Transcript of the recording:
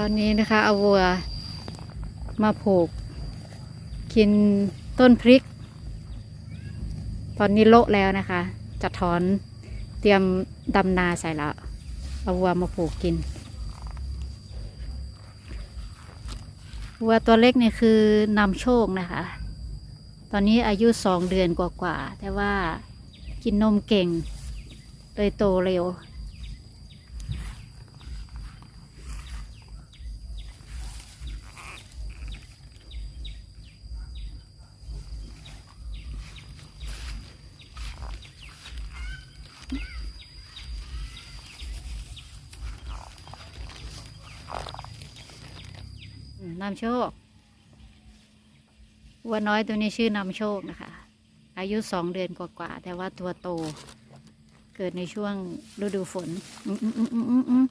ตอนนี้นะคะเอาวัวมาผูก กินต้นพริก ตอนนี้โละแล้วนะคะ จะถอนเตรียมดำนาใส่แล้วเอาวัวมาผูกกิน วัวตัวเล็กเนี่ยคือนำโชคนะคะ ตอนนี้อายุสองเดือนกว่าๆแต่ว่ากินนมเก่งเลยโตเร็ว นำโชควัวน้อยตัวนี้ชื่อนำโชคนะคะ อายุสองเดือนกว่าๆแต่ว่าตัวโต เกิดในช่วงฤดูฝน อืมอืมอืมอืมอืม